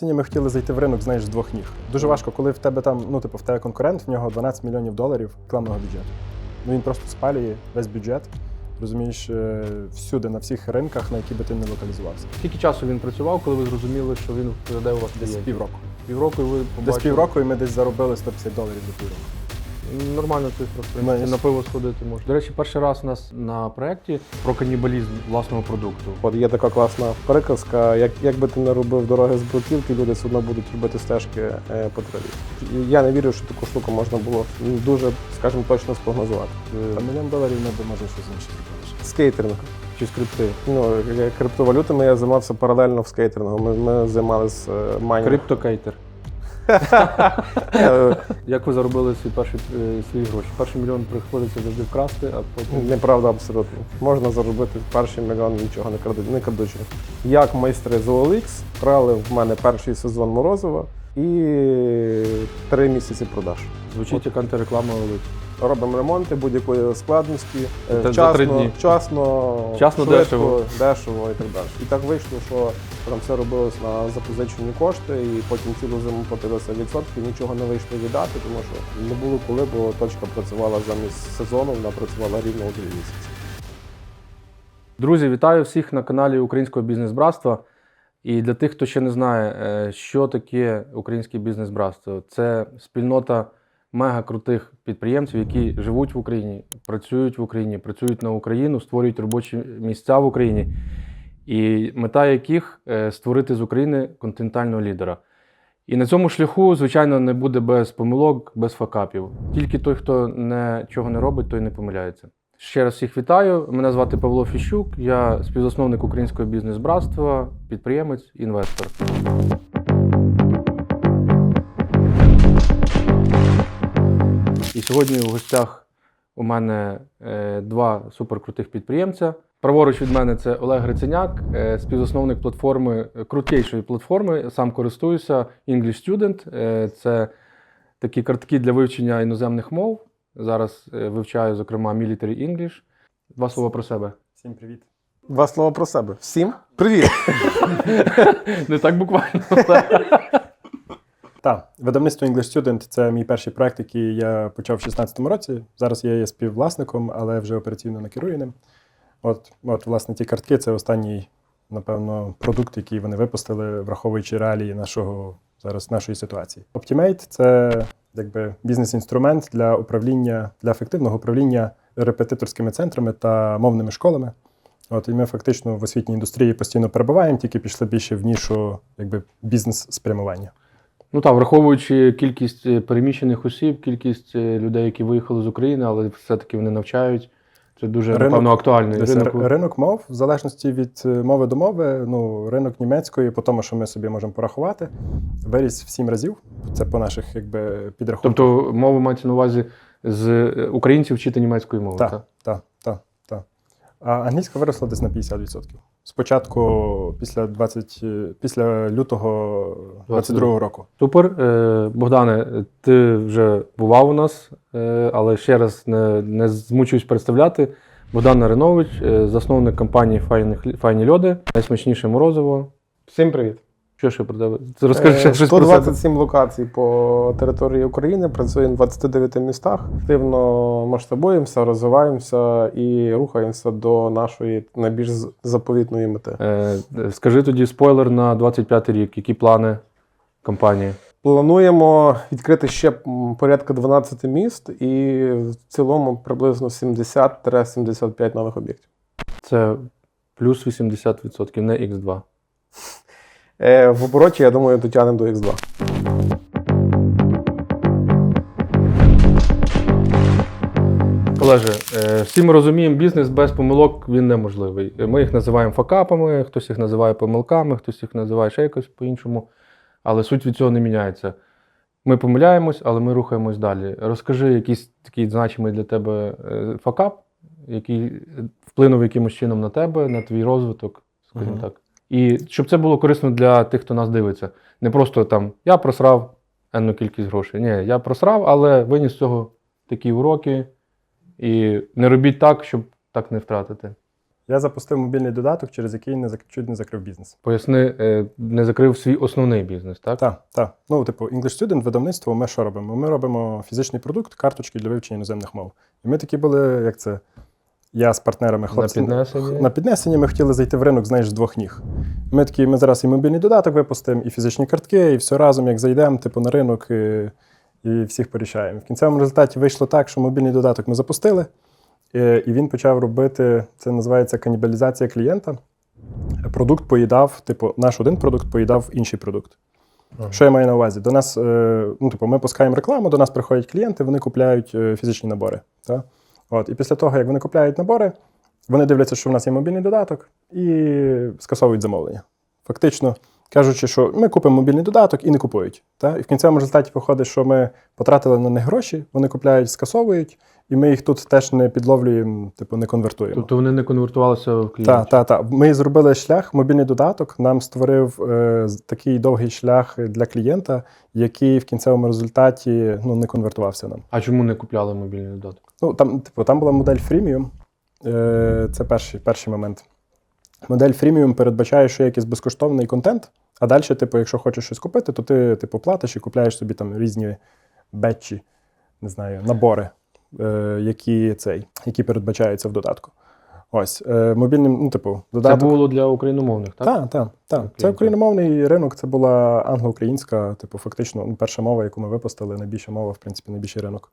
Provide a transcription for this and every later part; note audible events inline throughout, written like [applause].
Сьогодні ми хотіли зайти в ринок, знаєш, з двох ніг. Дуже важко, коли в тебе там, ну, типу, в тебе конкурент, в нього 12 мільйонів доларів рекламного бюджету. Ну він просто спалює весь бюджет, розумієш, е, всюди, на всіх ринках, на які би ти не локалізувався. Скільки часу він працював, коли ви зрозуміли, що він вкладе у вас Десь півроку. Півроку і ви Десь півроку і ми десь заробили 150 доларів за півроку. Нормально цифра, в принципі, на пиво сходити можна. До речі, перший раз у нас на проєкті про канібалізм власного продукту. От є така класна приказка, як, як би ти не робив дороги з бруківки, люди все одно будуть робити стежки е, по траві. Я не вірю, що таку штуку можна було дуже, скажімо, точно спрогнозувати. Та мільйон доларів ми б може щось інше зробили. Скейтеринг. Чи скрипти? Ну, е, криптовалютами я займався паралельно в скейтерингу. Ми, ми займалися е, майнінгом. Криптокейтер. [laughs] Як ви заробили свій перший е, свої гроші? Перший мільйон приходиться завжди вкрасти, а потім. Неправда абсолютно. Можна заробити перший мільйон нічого не крадуть, не крадучи. Як майстри з OLX крали в мене перший сезон Морозова і три місяці продаж. Звучить як антиреклама велика. Робимо ремонти будь-якої складності, е, Це за три вчасно, дні. вчасно, Вчасно, швидко, дешево. дешево і так далі. І так вийшло, що там все робилось на запозичені кошти, і потім цілу зиму платилося відсотки, нічого не вийшло віддати, тому що не було коли, бо точка працювала замість сезону, вона працювала рівно у три місяці. Друзі, вітаю всіх на каналі Українського бізнес-братства. І для тих, хто ще не знає, е, що таке українське бізнес-братство, це спільнота мега крутих підприємців, які живуть в Україні, працюють в Україні, працюють на Україну, створюють робочі місця в Україні, і мета яких е, створити з України континентального лідера. І на цьому шляху, звичайно, не буде без помилок, без факапів. Тільки той, хто нічого не робить, той не помиляється. Ще раз всіх вітаю. Мене звати Павло Фіщук, я співзасновник українського бізнес-братства, підприємець, інвестор. Сьогодні в гостях у мене е, два суперкрутих підприємця. Праворуч від мене це Олег Гриценяк, е, співзасновник платформи, е, крутейшої платформи. Сам користуюся English Student. Це такі картки для вивчення іноземних мов. Зараз вивчаю, зокрема, Military English. Два слова про себе. Всім привіт. Два слова про себе. Всім привіт! [laughs] [laughs] Не так буквально. Так, видавництво English Student це мій перший проект, який я почав в 2016 році. Зараз я є співвласником, але вже операційно не керую ним. От, от, власне, ті картки це останній, напевно, продукт, який вони випустили, враховуючи реалії нашого зараз нашої ситуації. Optimate – це якби бізнес-інструмент для управління, для ефективного управління репетиторськими центрами та мовними школами. От, і ми фактично в освітній індустрії постійно перебуваємо, тільки пішли більше в нішу якби, бізнес-спрямування. Ну так, враховуючи кількість е, переміщених осіб, кількість е, людей, які виїхали з України, але все-таки вони навчають. Це дуже Ринок- напевно актуальний ринок. ринок мов, в залежності від е, мови до мови, ну, ринок німецької, по тому, що ми собі можемо порахувати, виріс в сім разів. Це по наших якби, підрахунках. Тобто мова мається на увазі з українців вчити німецької мови. Так, так? так. А англійська виросла десь на 50%. Спочатку, після 20, е, після лютого 22 року. Супер. Е, Богдане, ти вже бував у нас, е, але ще раз не, не змучуюсь представляти. Богдан Наринович, засновник компанії Файні, Файні Льоди, найсмачніше морозиво. Всім привіт! Що ще про? Розкажи ще Е, про 127 локацій по території України, працюємо в 29 містах. Активно масштабуємося, розвиваємося і рухаємося до нашої найбільш заповітної мети. Е, Скажи тоді спойлер на 25 рік. Які плани компанії? Плануємо відкрити ще порядка 12 міст і в цілому приблизно 70-75 нових об'єктів. Це плюс 80%, не X2. Е, В обороті, я думаю, дотягнемо до X2. Олеже, е, всі ми розуміємо, бізнес без помилок він неможливий. Ми їх називаємо факапами, хтось їх називає помилками, хтось їх називає ще якось по-іншому. Але суть від цього не міняється. Ми помиляємось, але ми рухаємось далі. Розкажи якийсь такий значимий для тебе е, факап, який вплинув якимось чином на тебе, на твій розвиток, скажімо Мгм. так. І щоб це було корисно для тих, хто нас дивиться. Не просто там я просрав енну кількість грошей. Ні, я просрав, але виніс з цього такі уроки. І не робіть так, щоб так не втратити. Я запустив мобільний додаток, через який не зак- чуть не закрив бізнес. Поясни, е, не закрив свій основний бізнес, так? Так, так. Ну, типу, English Student, видавництво, ми що робимо? Ми робимо фізичний продукт, карточки для вивчення іноземних мов. І ми такі були, як це, я з партнерами На хлопцями. піднесення. На піднесенні ми хотіли зайти в ринок, знаєш, з двох ніг. Ми такі, ми зараз і мобільний додаток випустимо, і фізичні картки, і все разом, як зайдемо, типу, на ринок і, і всіх порішаємо. В кінцевому результаті вийшло так, що мобільний додаток ми запустили, і, і він почав робити, це називається канібалізація клієнта. Продукт поїдав, типу, наш один продукт поїдав інший продукт. Ага. Що я маю на увазі? До нас, е, ну, типу, ми пускаємо рекламу, до нас приходять клієнти, вони купляють е, фізичні набори. Та? От, і після того, як вони купляють набори, вони дивляться, що в нас є мобільний додаток, і скасовують замовлення. Фактично кажучи, що ми купимо мобільний додаток і не купують. Та? І в кінцевому результаті виходить, що ми потратили на них гроші, вони купляють, скасовують, і ми їх тут теж не підловлюємо, типу, не конвертуємо. Тобто вони не конвертувалися в клієнтів? Так, так, так. Ми зробили шлях, мобільний додаток нам створив е, такий довгий шлях для клієнта, який в кінцевому результаті ну, не конвертувався нам. А чому не купляли мобільний додаток? Ну, там, типу, там була модель freemium. Е, це перший, перший момент. Модель freemium передбачає, що є якийсь безкоштовний контент, а далі, типу, якщо хочеш щось купити, то ти типу, платиш і купляєш собі там різні бетчі, не знаю, набори, які, цей, які передбачаються в додатку. Ось, е, мобільним, ну, типу, додаток. Це було для україномовних, так? Так, так, так. Це так. україномовний ринок, це була англо-українська, типу, фактично, ну, перша мова, яку ми випустили, найбільша мова, в принципі, найбільший ринок.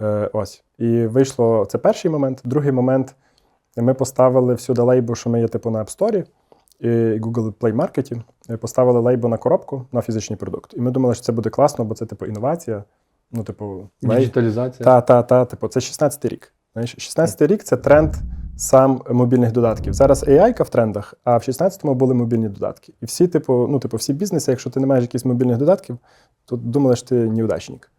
Е, ось. І вийшло це перший момент. Другий момент ми поставили всюди лейбу, що ми є типу на App Store і Google Play Market. Поставили лейбу на коробку на фізичний продукт. І ми думали, що це буде класно, бо це типу інновація. Ну, типу. Діджиталізація. Та, та, та, типу, це 16-й рік. Знаєш, 16-й рік це тренд сам мобільних додатків. Зараз AI в трендах, а в 16-му були мобільні додатки. І всі, типу, ну, типу, всі бізнеси, якщо ти не маєш якихось мобільних додатків, то думали, що ти неудачник.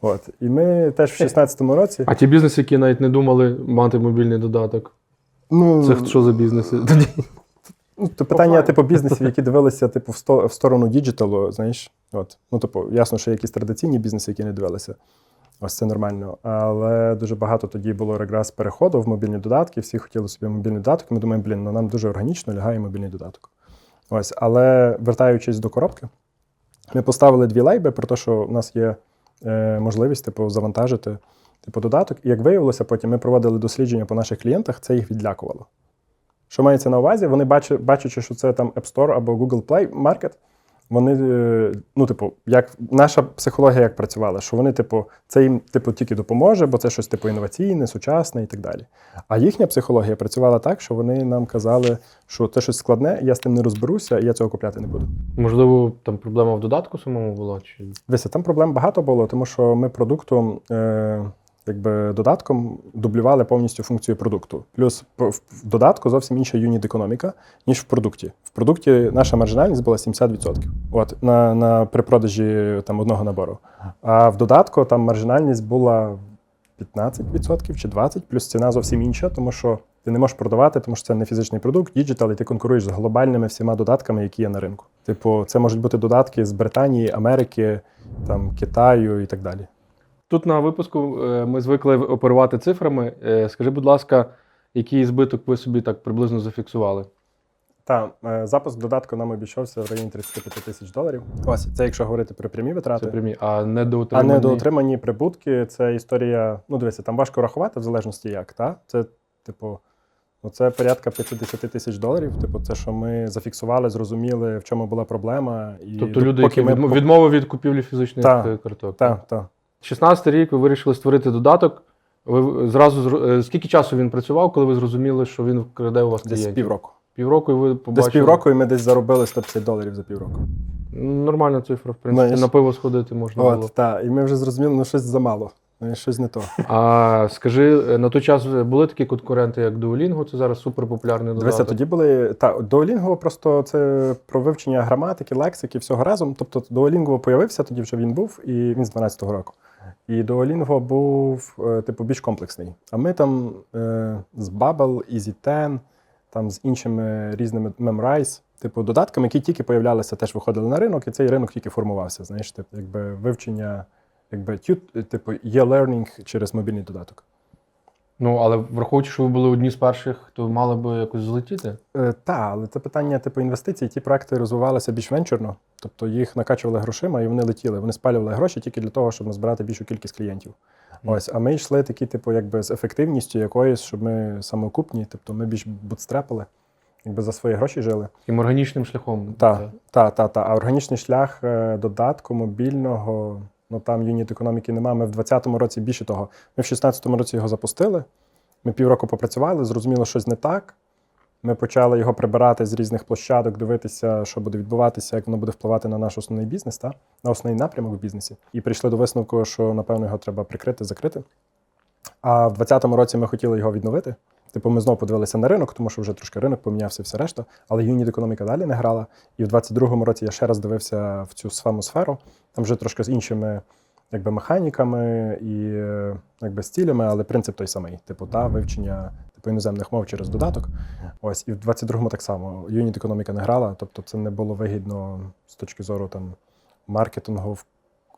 От. І ми теж в 16-му році. А ті бізнеси, які навіть не думали мати мобільний додаток, Ну, це що за бізнеси? [laughs] Ну, то питання, типу, бізнесів, які дивилися типу, в, сто, в сторону діджиталу, знаєш. От. Ну, типу, ясно, що є якісь традиційні бізнеси, які не дивилися. Ось це нормально. Але дуже багато тоді було якраз переходу в мобільні додатки. Всі хотіли собі мобільний додаток. Ми думаємо, блін, ну нам дуже органічно лягає мобільний додаток. Ось, але вертаючись до коробки, ми поставили дві лейби про те, що в нас є е, можливість типу, завантажити типу, додаток. І як виявилося, потім ми проводили дослідження по наших клієнтах, це їх відлякувало. Що мається на увазі? Вони бачи- бачачи, що це там App Store або Google Play Market, вони, е, ну, типу, як наша психологія як працювала, що вони, типу, це їм типу, тільки допоможе, бо це щось типу інноваційне, сучасне і так далі. А їхня психологія працювала так, що вони нам казали, що це щось складне, я з тим не розберуся, і я цього купляти не буду. можливо, там проблема в додатку самому була? Чи... Дивіться, там проблем багато було, тому що ми продуктом, е, якби додатком дублювали повністю функцію продукту. Плюс в додатку зовсім інша юніт економіка, ніж в продукті. В продукті наша маржинальність була 70%. От на, на при продажі там одного набору. А в додатку там маржинальність була 15% чи 20%, плюс ціна зовсім інша, тому що ти не можеш продавати, тому що це не фізичний продукт, діджитал, і ти конкуруєш з глобальними всіма додатками, які є на ринку. Типу, це можуть бути додатки з Британії, Америки, там, Китаю і так далі. Тут на випуску е, ми звикли оперувати цифрами. Е, Скажи, будь ласка, який збиток ви собі так приблизно зафіксували? Та е, запуск додатку нам обійшовся в районі 35 тисяч доларів. Ось це якщо говорити про прямі витрати. Це прямі, а не А доотримані? недоотримані прибутки це історія. Ну, дивися, там важко рахувати в залежності як, та? Це, типу, ну це порядка 50 тисяч доларів. Типу, це що ми зафіксували, зрозуміли, в чому була проблема. І Тобто люди, поки які ми відмови від купівлі фізичних Так, карток. Так, так. 16 рік ви вирішили створити додаток. Ви зразу е, скільки часу він працював, коли ви зрозуміли, що він краде у вас Десь півроку. Півроку і ви побачили. Десь півроку, і ми десь заробили 150 доларів за півроку. Нормальна цифра, в принципі. Знаєш. На пиво сходити можна було. От, так. І ми вже зрозуміли, ну щось замало. Ну, щось не то. А скажи, е, на той час були такі конкуренти, як Duolingo, це зараз суперпопулярний Дивися, додаток. тоді були. Та, Duolingo просто це про вивчення граматики, лексики, всього разом. Тобто Duolingo появився, тоді вже він був, і він з 12-го року. І Duolingo був, е, типу, більш комплексний. А ми там е, з Bubble, EasyTen, там з іншими різними Memrise, типу, додатками, які тільки появлялися, теж виходили на ринок, і цей ринок тільки формувався. Знаєш, типу, якби вивчення, якби тют, типу, є learning через мобільний додаток. Ну, але враховуючи, що ви були одні з перших, то мали би якось злетіти. Е, та, але це питання типу інвестицій. Ті проекти розвивалися більш венчурно, тобто їх накачували грошима і вони летіли. Вони спалювали гроші тільки для того, щоб назбирати більшу кількість клієнтів. Мгм. Ось, а ми йшли такі, типу, якби з ефективністю якоюсь, щоб ми самоокупні, тобто ми більш бутстрепали, якби за свої гроші жили. Таким органічним шляхом. Так, так, так, так. А органічний шлях е, додатку мобільного, ну там юніт економіки немає. Ми в 2020 році більше того. Ми в 2016 році його запустили. Ми півроку попрацювали, зрозуміло, щось не так. Ми почали його прибирати з різних площадок, дивитися, що буде відбуватися, як воно буде впливати на наш основний бізнес, та? на основний напрямок в бізнесі. І прийшли до висновку, що напевно його треба прикрити, закрити. А в 2020 році ми хотіли його відновити. Типу, ми знову подивилися на ринок, тому що вже трошки ринок помінявся все решта, але юніт економіка далі не грала. І в 22-му році я ще раз дивився в цю саму сферу, там вже трошки з іншими якби, механіками і е, якби, стилями, але принцип той самий: типу, та вивчення типу, іноземних мов через додаток. Ось, і в 22-му так само юніт економіка не грала, тобто це не було вигідно з точки зору там, маркетингу.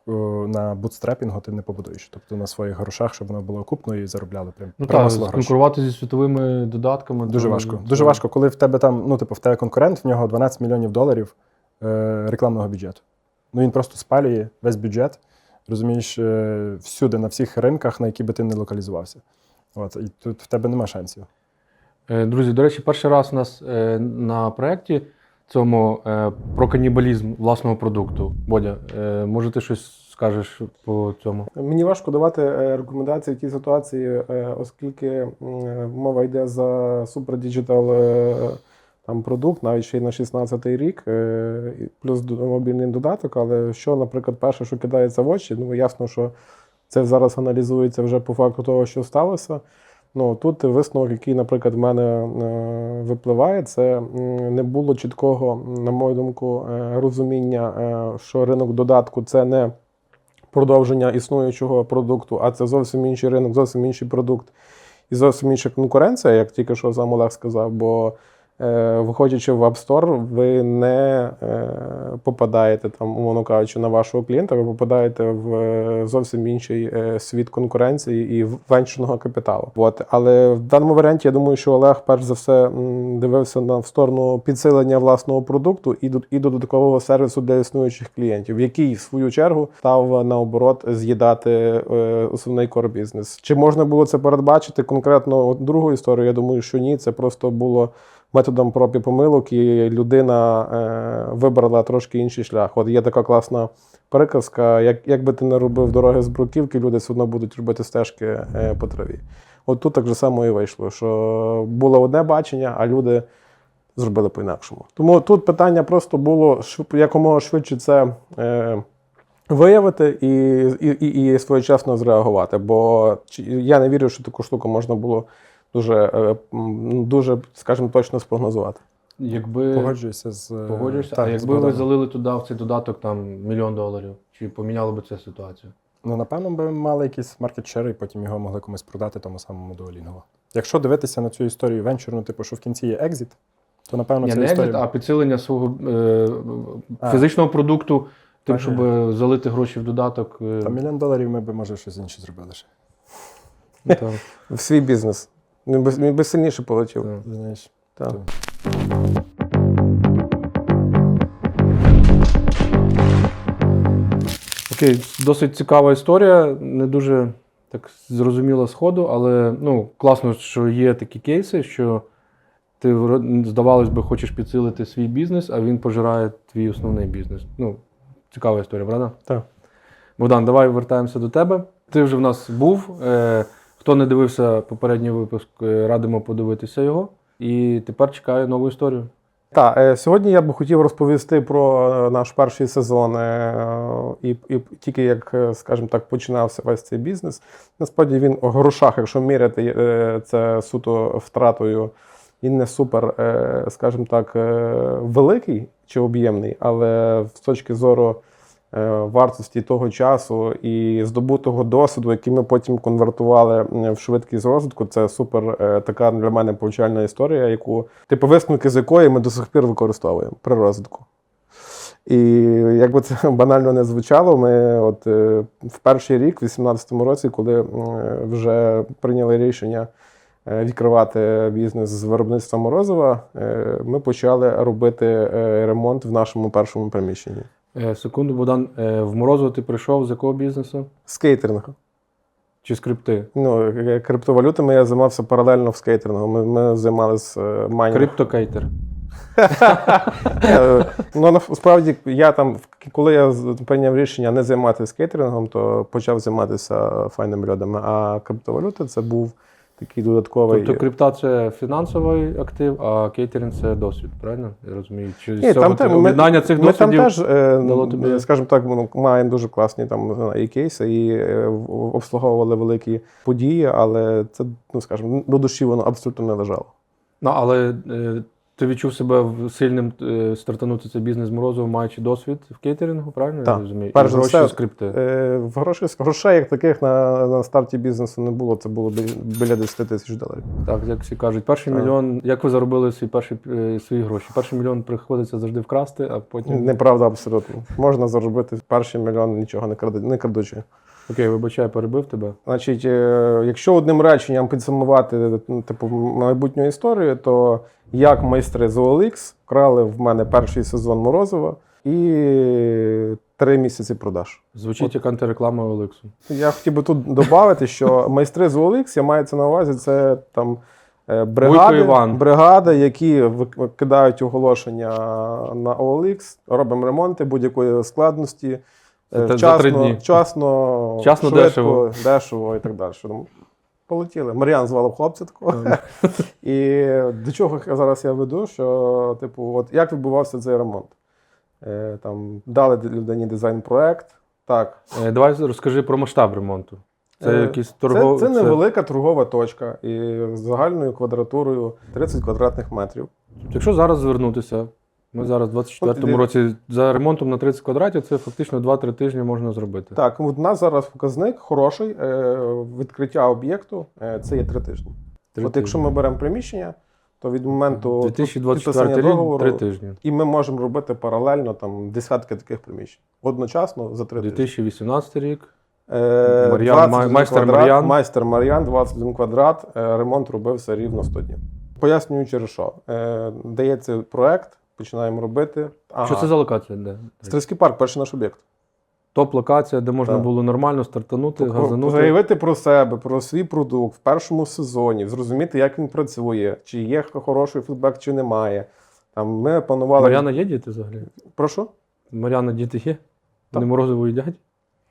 Е, На бутстрепінгу ти не побудуєш, тобто на своїх грошах, щоб воно було окупно і заробляли прям Ну так, гроші. конкурувати зі світовими додатками. Дуже то- важко. це- Дуже важко, коли в тебе там, ну, типу, в тебе конкурент, в нього 12 мільйонів доларів е, рекламного бюджету. Ну він просто спалює весь бюджет, розумієш, е, всюди, на всіх ринках, на які би ти не локалізувався. От, і тут в тебе нема шансів. Е, Друзі, до речі, перший раз у нас е, на проєкті цьому е, про канібалізм власного продукту. Бодя, е, може ти щось скажеш по цьому? Мені важко давати е, рекомендації в тій ситуації, оскільки мова йде за супердіджитал там продукт, навіть ще й на 16-й рік, плюс мобільний додаток. Але що, наприклад, перше, що кидається в очі, ну ясно, що це зараз аналізується вже по факту того, що сталося. Ну тут висновок, який, наприклад, в мене е, випливає, це не було чіткого, на мою думку, е, розуміння, е, що ринок додатку це не продовження існуючого продукту, а це зовсім інший ринок, зовсім інший продукт і зовсім інша конкуренція, як тільки що сам Олег сказав. Бо виходячи в App Store, ви не е, попадаєте там, умовно кажучи, на вашого клієнта, ви попадаєте в е, зовсім інший е, світ конкуренції і венчурного капіталу. От. Але в даному варіанті я думаю, що Олег перш за все дивився на в сторону підсилення власного продукту і, і додаткового сервісу для існуючих клієнтів, який в свою чергу став наоборот з'їдати е, основний кор бізнес. Чи можна було це передбачити конкретно другу історію? Я думаю, що ні. Це просто було методом проб і помилок, і людина е, вибрала трошки інший шлях. От є така класна приказка: як, як би ти не робив дороги з бруківки, люди все одно будуть робити стежки е, по траві. От тут так же само і вийшло, що було одне бачення, а люди зробили по-інакшому. Тому тут питання просто було якомога швидше це. Е, Виявити і, і, і, і своєчасно зреагувати. Бо я не вірю, що таку штуку можна було дуже, е, дуже, скажімо, точно спрогнозувати. Якби Погоджуюся з е, погоджуєшся, так, а якби ви залили туди в цей додаток там мільйон доларів, чи поміняло би це ситуацію? Ну, напевно, би мали якийсь маркет шер і потім його могли комусь продати тому самому Duolingo. Якщо дивитися на цю історію венчурну, типу, що в кінці є екзит, то напевно ця не історія. екзит, а підсилення свого е, А. фізичного продукту, тим, щоб залити гроші в додаток. е, Та мільйон доларів ми б, може, щось інше зробили ще. ну, В свій бізнес. Він би, він би сильніше полетів. та. Знаєш, Так. Окей, досить цікава історія, не дуже так зрозуміла сходу, але ну, класно, що є такі кейси, що ти здавалось би, хочеш підсилити свій бізнес, а він пожирає твій основний бізнес. Ну, цікава історія, правда? Так. Богдан, давай вертаємося до тебе. Ти вже в нас був. Е, хто не дивився попередній випуск, е, радимо подивитися його. І тепер чекаю нову історію. Так, е, сьогодні я би хотів розповісти про е, наш перший сезон і, і тільки як, скажімо так, починався весь цей бізнес. Насправді він у грошах, якщо міряти це суто втратою, він не супер, скажімо так, великий чи об'ємний, але з точки зору вартості того часу і здобутого досвіду, який ми потім конвертували е, в швидкість розвитку, це супер е, така для мене повчальна історія, яку типу висновки з якої ми до сих пір використовуємо при розвитку. І як би це [laughs] банально не звучало, ми от е, в перший рік, в 2018 році, коли вже прийняли рішення е, відкривати бізнес з виробництва морозива, е, ми почали робити е, ремонт в нашому першому приміщенні. Е, Секунду, Богдан, е, в Морозово ти прийшов з якого бізнесу? Скейтеринг. Чи скрипти? Ну, е, криптовалютами я займався паралельно в скейтерингу. Ми, ми займалися майнінгом. Криптокейтер. Ну, насправді, я там, коли я прийняв рішення не займатися скейтерингом, то почав займатися файними льодами. А криптовалюта це був такий додатковий. Тобто крипта це фінансовий актив, а кейтеринг це досвід, правильно? Я розумію. Чи з Ні, цього там, ти- ми, об'єднання цих ми там досвідів теж, е, дало тобі- скажімо так, ну, маємо дуже класні там і кейси, і е, в- обслуговували великі події, але це, ну скажімо, до душі воно абсолютно не лежало. Ну, але е, ти відчув себе сильним е, стартанути цей бізнес з Морозова, маючи досвід в кейтерингу, правильно? Я розумію? Перш за гроші все, скрипти. Е, в грошей, грошей як таких на, на старті бізнесу не було, це було біля 10 тисяч доларів. Так, як всі кажуть, перший Так. мільйон. Як ви заробили свій перший, е, свої гроші? Перший мільйон приходиться завжди вкрасти, а потім. Неправда абсолютно. Можна заробити перший мільйон, нічого не крадучи. Окей, вибачай, перебив тебе. Значить, е, якщо одним реченням підсумувати ну, типу, майбутню історію, то як майстри з OLX крали в мене перший сезон Морозова і три місяці продаж. Звучить як антиреклама Олексу. Я хотів би тут додати, що майстри з OLX, я маю це на увазі, це там е, бригади, Іван. бригади, які вик- кидають оголошення на OLX, робимо ремонти будь-якої складності. Е, За за три дні. вчасно, Вчасно, швидко, дешево. дешево і так далі. Полетіли. Мар'ян звалив хлопця такого. [laughs] І до чого зараз я веду, що, типу, от як відбувався цей ремонт? Е, Там дали людині дизайн-проект. Так, Е, Давай розкажи про масштаб ремонту. Це Е, якийсь торгов... Це, це невелика торгова точка і з загальною квадратурою 30 квадратних метрів. Якщо зараз звернутися, ми зараз в 24-му році за ремонтом на 30 квадратів, це фактично 2-3 тижні можна зробити. Так, у нас зараз показник хороший. е, Відкриття об'єкту е, це є 3 тижні. Три От якщо ми беремо приміщення, то від моменту 2024 підписання рік договору 3 тижні. і ми можемо робити паралельно там десятки таких приміщень. Одночасно за 3 тижні. 2018 рік. Е, Мар'ян, майстер Мар'ян. Майстер Мар'ян, 21 квадрат. Ремонт робився рівно 100 днів. Пояснюю через що. Дається проект, починаємо робити. Ага. Що це за локація? Де? Стрийський парк, перший наш об'єкт. Топ-локація, де можна Так. було нормально стартанути, газанути. Заявити про себе, про свій продукт в першому сезоні, зрозуміти, як він працює, чи є хороший фідбек, чи немає. Там ми планували. Мар'яна є діти взагалі? Прошу? Мар'яна діти є? Так. Вони морозиво їдять?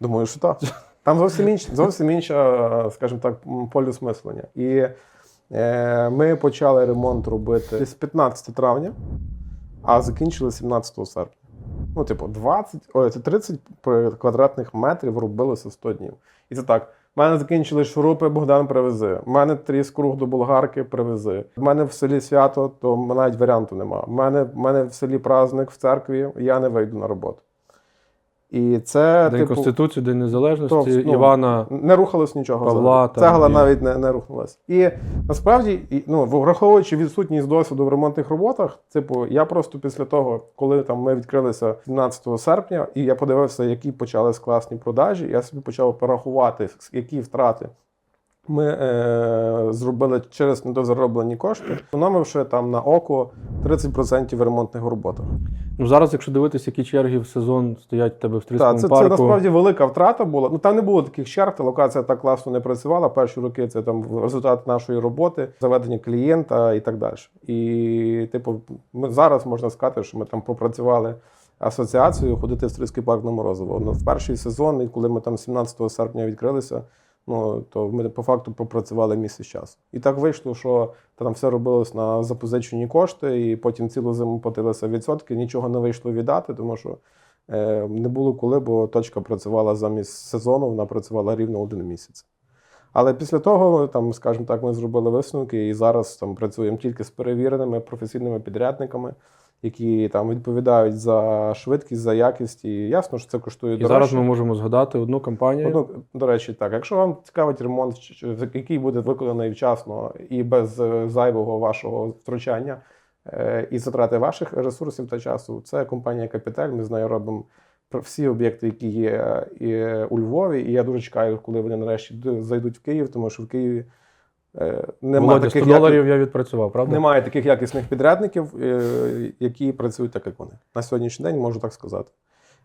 Думаю, що так. [laughs] Там зовсім інша, зовсім інша, скажімо так, м, полюс мислення. І е, ми почали ремонт робити десь 15 травня, а закінчили 17 серпня. Ну, типу, 20, ой, це 30 квадратних метрів робилося 100 днів. І це так. У мене закінчили шурупи, Богдан привези. У мене тріс круг до болгарки привези. У мене в селі свято, то навіть варіанту нема. У мене, в мене в селі праздник в церкві, я не вийду на роботу. І це, День типу, Конституції, День Незалежності, то, ну, Івана. не рухалось нічого. Павла та, Цегла ні. навіть не, не рухнулась. І насправді, ну, враховуючи відсутність досвіду в ремонтних роботах, типу, я просто після того, коли там ми відкрилися 17 серпня, і я подивився, які почались класні продажі, я собі почав порахувати, які втрати. Ми е, зробили через недозароблені кошти, економивши там на око 30% в ремонтних роботах. Ну зараз, якщо дивитися, які черги в сезон стоять в тебе в Так, це, це насправді велика втрата була. Ну там не було таких черг, та локація так класно не працювала. Перші роки це там результат нашої роботи, заведення клієнта і так далі. І, типу, ми зараз можна сказати, що ми там пропрацювали асоціацію ходити в Стрийський парк на Морозово. Ну, в перший сезон, коли ми там 17 серпня відкрилися. Ну, то ми по факту попрацювали місяць часу. І так вийшло, що там все робилось на запозичені кошти, і потім цілу зиму платилися відсотки, нічого не вийшло віддати, тому що Е, Не було коли, бо точка працювала замість сезону, вона працювала рівно один місяць. Але після того, там, скажімо так, ми зробили висновки і зараз там працюємо тільки з перевіреними професійними підрядниками, які там відповідають за швидкість, за якість. І ясно, що це коштує І дорожче. зараз ми можемо згадати одну компанію. Одну, до речі, так. Якщо вам цікавить ремонт, який буде виконаний вчасно і без е, зайвого вашого втручання, е, і затрати ваших ресурсів та часу. Це компанія Капіталь. Ми з нею робимо всі об'єкти, які є і у Львові. І я дуже чекаю, коли вони нарешті зайдуть в Київ, тому що в Києві е, немає Володя, 100 таких яків- доларів я відпрацював, правда? немає таких якісних підрядників, е, які працюють так, як вони. На сьогоднішній день можу так сказати.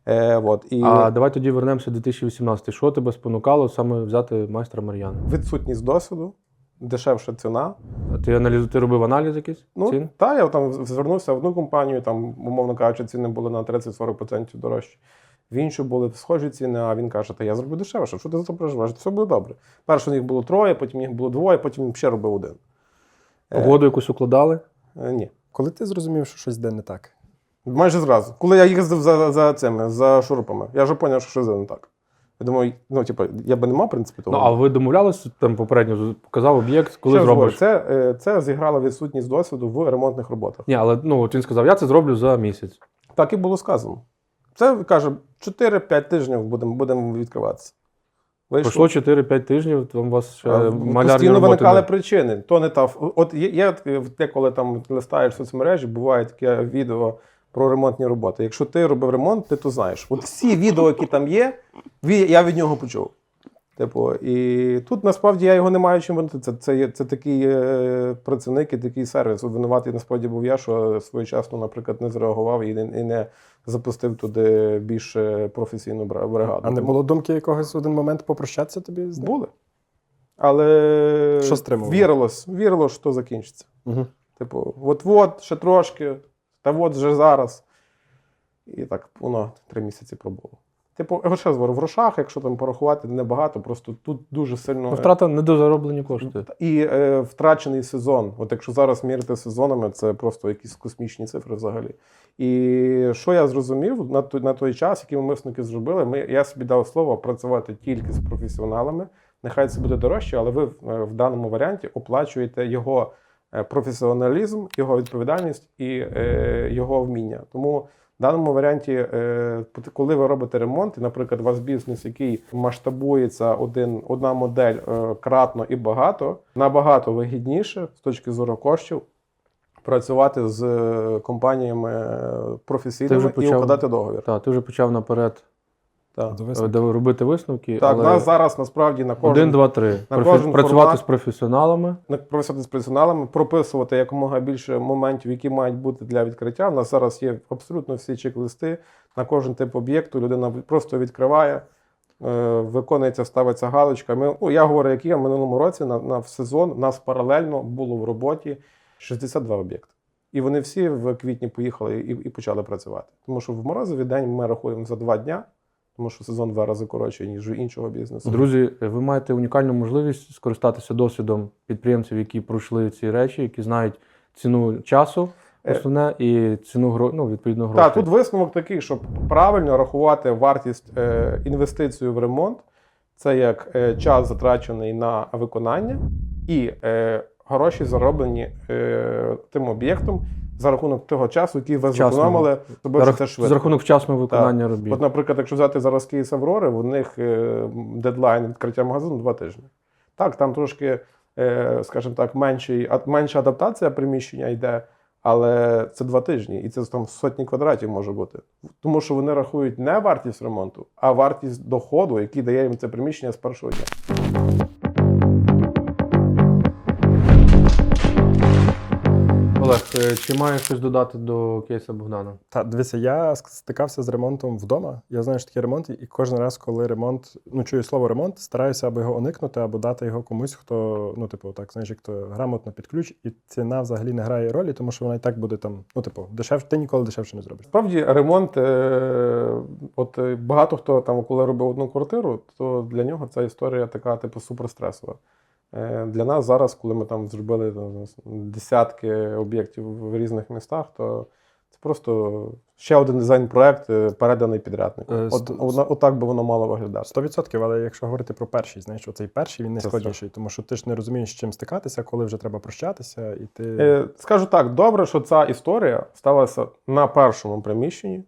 Е, от, і А давай тоді вернемося в 2018. Що тебе спонукало саме взяти майстра Мар'яна? відсутність досвіду, дешевша ціна. А Ти аналіз, ти робив аналіз якийсь? Ну, цін? та, я там звернувся в одну компанію, там, умовно кажучи, ціни були на 30-40% дорожчі. В іншу були схожі ціни, а він каже, та я зроблю дешевше, що ти за це переживаєш? Все буде добре. Перше їх було троє, потім їх було двоє, потім ще робив один. Е, Погоду якусь укладали? е, ні. Коли ти зрозумів, що щось йде не так? Майже зразу. Коли я їздив за, за цими, за шурупами, я вже зрозумів, що щось не так. Я думаю, ну, типу, я би не мав, в принципі, того. Ну, а ви домовлялися там попередньо, показав об'єкт, коли Ще раз говорю, зробиш? Це, е, це зіграло відсутність досвіду в ремонтних роботах. Ні, але ну, от він сказав, я це зроблю за місяць. Так і було сказано. Це каже, 4-5 тижнів будемо будемо відкриватися. Пройшло 4-5 тижнів, там у вас ще А, малярні Постійно виникали не- причини. То не та от є, є те, коли там листаєш соцмережі, буває таке відео про ремонтні роботи. Якщо ти робив ремонт, ти то знаєш. От всі відео, які там є, я від нього почув. Типу, і тут насправді я його не маю чим винити. Це, це, це такий е, працівник і такий сервіс. Винуватий насправді був я, що своєчасно, наприклад, не зреагував і і не запустив туди більш професійну бригаду. А не було думки якогось в один момент попрощатися тобі з ним? були. Але Що стримувало? вірилось, вірилось, що закінчиться. Угу. Типу, от-от, ще трошки, та от вже зараз. І так воно три місяці пробуло. Типу, я ще говорю, в грошах, якщо там порахувати, небагато, просто тут дуже сильно. Ну, Втрата недозароблені кошти. І е, втрачений сезон. От якщо зараз мірити сезонами, це просто якісь космічні цифри взагалі. І що я зрозумів на той, на той час, який ми мисники зробили, ми, я собі дав слово працювати тільки з професіоналами. Нехай це буде дорожче, але ви е, в даному варіанті оплачуєте його е, професіоналізм, його відповідальність і е, його вміння. Тому в даному варіанті, е, коли ви робите ремонт, і, наприклад, у вас бізнес, який масштабується один, одна модель е, кратно і багато, набагато вигідніше з точки зору коштів працювати з е, компаніями професійними почав... і укладати договір. Так, ти вже почав наперед Так, де робити висновки. так але нас зараз насправді на кожен один, два, три. на Профі- кожен Працювати формат- з професіоналами. на- працювати з професіоналами, прописувати якомога більше моментів, які мають бути для відкриття. У нас зараз є абсолютно всі чек-листи на кожен тип об'єкту. Людина просто відкриває, е, виконується, ставиться галочка. Ми, ну, я говорю, як є в минулому році на, на в сезон у нас паралельно було в роботі 62 об'єкти. І вони всі в квітні поїхали і, і почали працювати. Тому що в морозовий день ми рахуємо за два дня, тому що сезон в два рази коротший, ніж у іншого бізнесу. Друзі, ви маєте унікальну можливість скористатися досвідом підприємців, які пройшли ці речі, які знають ціну часу, Е. основне, і ціну гро... ну, відповідно грошей. Так, тут висновок такий, щоб правильно рахувати вартість е, інвестицію в ремонт, це як е, час затрачений на виконання і е, гроші зароблені е, тим об'єктом за рахунок того часу, який ви Вчасного. зекономили, за, зробивши це за швидко. рахунок вчасного виконання робіт. От, наприклад, якщо взяти зараз Київ Аврори, у них е, дедлайн відкриття магазину два тижні. Так, там трошки, е, скажімо так, менший, а- менша адаптація приміщення йде, але це два тижні, і це там сотні квадратів може бути. Тому що вони рахують не вартість ремонту, а вартість доходу, який дає їм це приміщення з першого дня. Чи маєш щось додати до кейса Богдана? Та дивися, я стикався з ремонтом вдома. Я знаю, що таке ремонт, і кожен раз, коли ремонт, ну чую слово ремонт, стараюся або його уникнути, або дати його комусь, хто, ну, типу, так, знаєш, як то грамотно під ключ, і ціна взагалі не грає ролі, тому що вона і так буде там, ну, типу, дешевше, ти ніколи дешевше не зробиш. Справді, ремонт, е, от е, багато хто там, коли робив одну квартиру, то для нього ця історія така, типу, суперстресова. Е, Для нас зараз, коли ми там зробили там, десятки об'єктів в різних містах, то це просто ще один дизайн-проект, е, переданий підряднику. Е, От, от, отак би воно мало виглядати. 100%, але якщо говорити про перший, знаєш, оцей перший він найскладніший, тому що ти ж не розумієш, з чим стикатися, коли вже треба прощатися, і ти. Е, Скажу так, добре, що ця історія сталася на першому приміщенні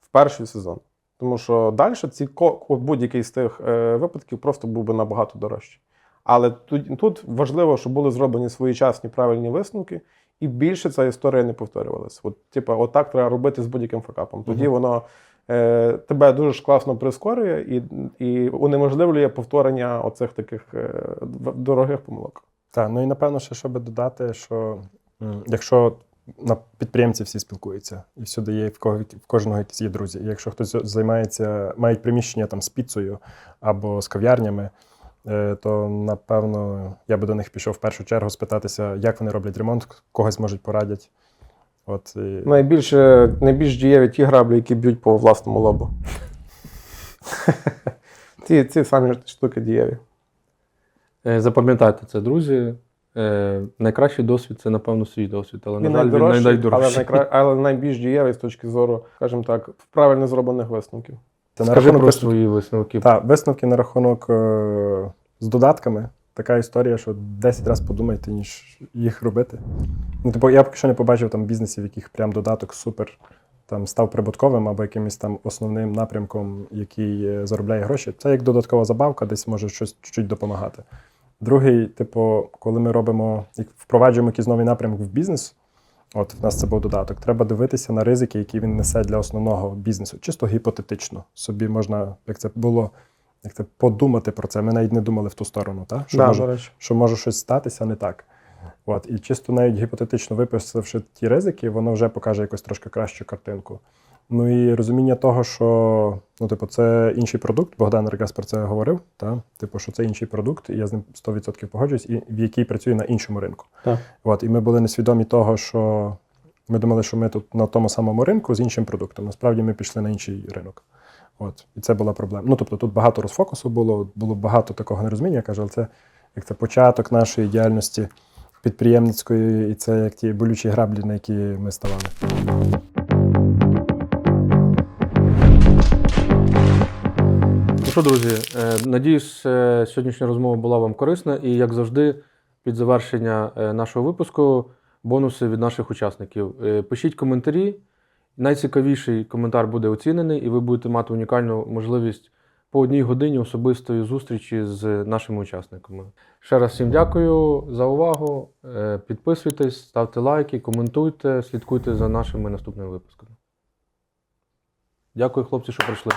в перший сезон. Тому що далі ці будь-який з тих е, випадків просто був би набагато дорожчий. Але тут, тут важливо, щоб були зроблені своєчасні правильні висновки, і більше ця історія не повторювалася. От, типу, отак треба робити з будь-яким факапом. Тоді Мгм. воно е, тебе дуже ж класно прискорює і, і унеможливлює повторення оцих таких е, дорогих помилок. Так, ну і напевно, ще щоб додати, що якщо на підприємці всі спілкуються, і всюди є в кого в кожного якісь є друзі. І якщо хтось займається, мають приміщення там з піцею або з кав'ярнями, то напевно я би до них пішов в першу чергу спитатися, як вони роблять ремонт, когось можуть порадять. От і... Найбільше, найбільш дієві ті граблі, які б'ють по власному лобу. [laughs] ці, ці самі штуки дієві. Е, Запам'ятайте це, друзі. Е, Найкращий досвід це, напевно, свій досвід, але, на жаль, він найдорожчий, найдорожчий. Але, найкра... але найбільш дієвий з точки зору, скажімо так, правильно зроблених висновків. Це на Скажи рахунок про свої висновки. Так, висновки на рахунок е, з додатками. Така історія, що 10 разів подумайте, ніж їх робити. Ну, типу, я поки що не побачив там бізнесів, яких прям додаток супер там став прибутковим або якимось там основним напрямком, який е, заробляє гроші. Це як додаткова забавка, десь може щось чуть-чуть допомагати. Другий, типу, коли ми робимо як впроваджуємо якийсь новий напрямок в бізнес, от в нас це був додаток, треба дивитися на ризики, які він несе для основного бізнесу. Чисто гіпотетично. Собі можна, як це було, як це подумати про це. Ми навіть не думали в ту сторону, та? Що, Да, може, що може щось статися не так. От, і чисто навіть гіпотетично виписавши ті ризики, воно вже покаже якусь трошки кращу картинку. Ну і розуміння того, що ну, типу, це інший продукт. Богдан Регас про це говорив. Та? Типу, що це інший продукт, і я з ним 100% погоджуюсь, і в який працює на іншому ринку. Так. От, і ми були несвідомі того, що ми думали, що ми тут на тому самому ринку з іншим продуктом. Насправді ми пішли на інший ринок. От, і це була проблема. Ну, тобто, тут багато розфокусу було, було багато такого нерозуміння. Я кажу, але це як це початок нашої діяльності підприємницької, і це як ті болючі граблі, на які ми ставали. Що, друзі, е, надіюсь, е, сьогоднішня розмова була вам корисна. І як завжди, під завершення е, нашого випуску бонуси від наших учасників. Пишіть коментарі. Найцікавіший коментар буде оцінений, і ви будете мати унікальну можливість по одній годині особистої зустрічі з нашими учасниками. Ще раз всім дякую за увагу. Підписуйтесь, ставте лайки, коментуйте, слідкуйте за нашими наступними випусками. Дякую, хлопці, що прийшли.